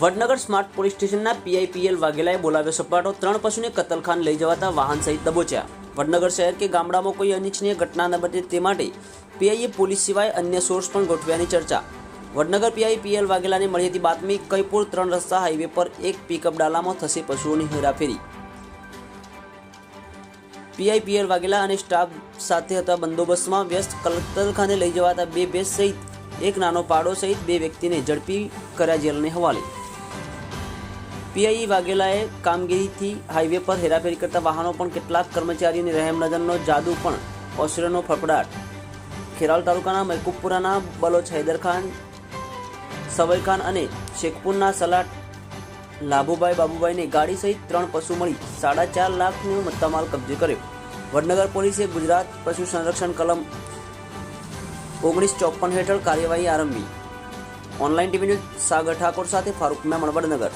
Vadnagar smart police સ્ટેશનના પીઆઈપીએલ વાઘેલાએ બોલાવ્યો સપાટો. ત્રણ પશુને કતલખાન લઈ જવાતા વાહન સહિત દબોચ્યા. વડનગર શહેર કે ગામડામાં કોઈ અનિચ્છનીય ઘટના ન બને તે માટે પીઆઈએ પોલીસ સિવાય અન્ય સોર્સ પણ ગોઠવ્યાની ચર્ચા. વડનગર પીઆઈપીએલ વાઘેલાને મળી હતી બાતમી કઈપુર ત્રણ રસ્તા હાઈવે પર એક પિકઅપ ડાલામાં થશે પશુઓની હેરાફેરી. પીઆઈપીએલ વાઘેલા અને સ્ટાફ સાથે હતા બંદોબસ્તમાં વ્યસ્ત કતલખાને લઈ જવાતા બે ભેંસ સહિત એક નાનો પાડો સહિત બે વ્યક્તિને ઝડપી કર્યા જેલને હવાલે. પીઆઈ વાઘેલાએ કામગીરીથી હાઈવે પર હેરાફેરી કરતા વાહનો પણ કેટલાક કર્મચારીઓની રહેમનજરનો જાદુ પણ ઓસરેનો ફફડાટ. ખેરાલ તાલુકાના મૈકુબપુરાના બલોચ હૈદરખાન સવૈખાન અને શેખપુરના સલાટ લાભુભાઈ બાબુભાઈને ગાડી સહિત ત્રણ પશુ મળી સાડા ચાર લાખનો મુદ્દામાલ કબજે કર્યો. વડનગર પોલીસે ગુજરાત પશુ સંરક્ષણ કલમ ઓગણીસ ચોપન હેઠળ કાર્યવાહી આરંભી. Online TV news Sagar Thakor સાથે ફારૂક મેમણ વડનગર